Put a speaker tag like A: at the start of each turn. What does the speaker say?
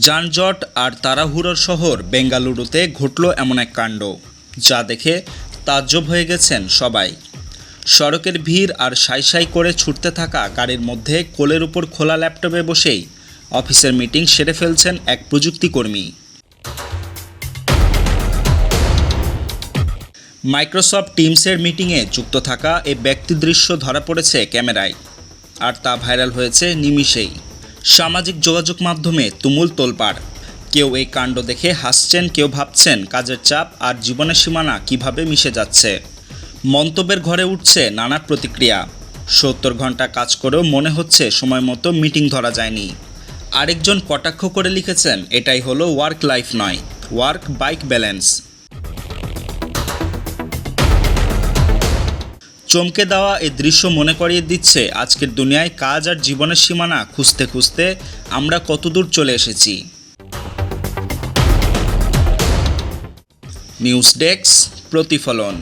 A: যানজট আর তাড়াহুড়োর শহর বেঙ্গালুরুতে ঘটল এমন এক কাণ্ড, যা দেখে তাজ্জব হয়ে গেছেন সবাই। সড়কের ভিড় আর সাই সাই করে ছুটতে থাকা গাড়ির মধ্যে কোলের উপর খোলা ল্যাপটপে বসেই অফিসের মিটিং সেরে ফেলছেন এক প্রযুক্তিকর্মী মাইক্রোসফট টিমসের মিটিংয়ে যুক্ত থাকা এই ব্যক্তি দৃশ্য ধরা পড়েছে ক্যামেরায়, আর তা ভাইরাল হয়েছে নিমিষেই। সামাজিক যোগাযোগ মাধ্যমে তুমুল তোলপাড়। কেউ এই কাণ্ড দেখে হাসছেন, কেউ ভাবছেন কাজের চাপ আর জীবনের সীমানা কীভাবে মিশে যাচ্ছে। মন্তব্যের ঘরে উঠছে নানা প্রতিক্রিয়া। সত্তর ঘণ্টা কাজ করেও মনে হচ্ছে সময় মতো মিটিং ধরা যায়নি। আরেকজন কটাক্ষ করে লিখেছেন, এটাই হলো ওয়ার্ক লাইফ নয় ওয়ার্ক বাইক ব্যালেন্স চমকে দেওয়া এই দৃশ্য মনে করিয়ে দিচ্ছে আজকের দুনিয়ায় কাজ আর জীবনের সীমানা খুঁজতে খুঁজতে আমরা কতদূর চলে এসেছি। নিউজ ডেস্ক প্রতিফলন।